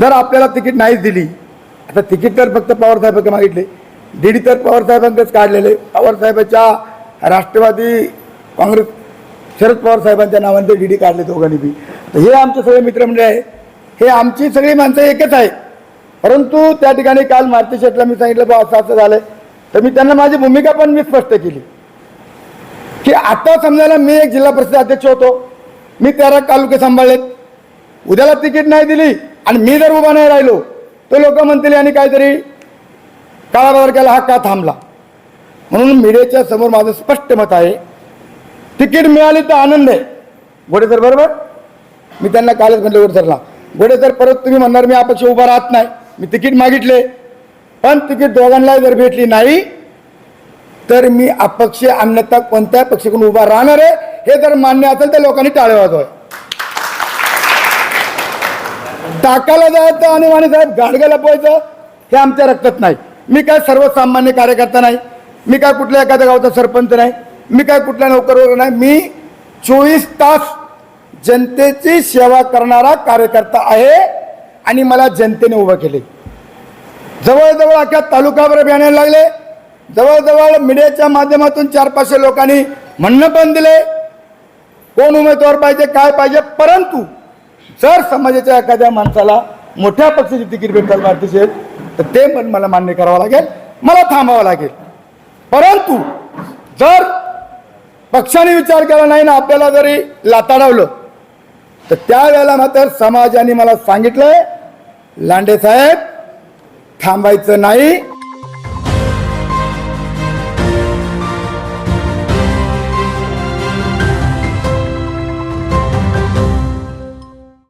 जर आपल्याला तिकीट नाहीच दिली आता तिकीट तर फक्त पवारसाहेबांकडे मागितले डीडी तर पवारसाहेबांकडेच काढलेले पवार साहेबांच्या राष्ट्रवादी काँग्रेस शरद पवार साहेबांच्या नावाने ते डीडी काढले दोघांनी बी. तर हे आमचे सगळे मित्रमंडळी आहे. हे आमची सगळी माणसं एकच आहे परंतु त्या ठिकाणी काल मारुती शेटला मी सांगितलं बा असं असं झालंय. तर मी त्यांना माझी भूमिका पण मी स्पष्ट केली. की आता समजायला मी एक जिल्हा परिषद अध्यक्ष होतो. मी तेरा तालुके सांभाळलेत. उद्याला तिकीट नाही दिली आणि मी जर उभा नाही राहिलो तर लोक म्हणतील आणि काहीतरी काळाबाजार केला हा का थांबला? म्हणून मीडियाच्या समोर माझं स्पष्ट मत आहे तिकीट मिळाली तर आनंद आहे. गोडे सर बरोबर? मी त्यांना कालच म्हटलं गोडे सरला. गोडे सर परत तुम्ही म्हणणार मी अपक्ष उभा राहत नाही. मी तिकीट मागितले पण तिकीट दोघांना जर भेटली नाही तर मी अपक्ष अन्यथा कोणत्या पक्षाकडून उभा राहणार आहे. हे जर मान्य असेल तर लोकांनी टाळे टाकायला जायचं आणि वाणी साहेब गाडग्याला पोहायचं हे आमच्या रक्तात नाही. मी काय सर्वसामान्य कार्यकर्ता नाही. मी काय कुठल्या एखाद्या गावचा सरपंच नाही. मी काय कुठल्या नोकर वगैरे नाही. मी चोवीस तास जनतेची सेवा करणारा कार्यकर्ता आहे आणि मला जनतेने उभं केले. जवळजवळ अख्या तालुकाभर बियाणे लागले. जवळजवळ मीडियाच्या माध्यमातून चार पाचशे लोकांनी म्हणणं पण दिले. कोण उमेदवार पाहिजे काय पाहिजे परंतु जर समाजाच्या एखाद्या माणसाला मोठ्या पक्षाची तिकीट भेटायला भारती असेल तर ते पण मला मान्य करावं लागेल मला थांबावं लागेल. परंतु जर पक्षाने विचार केला नाही ना आपल्याला जरी लाताडवलं तर त्यावेळेला मात्र समाजाने मला सांगितलंय लांडे साहेब थांबायचं नाही.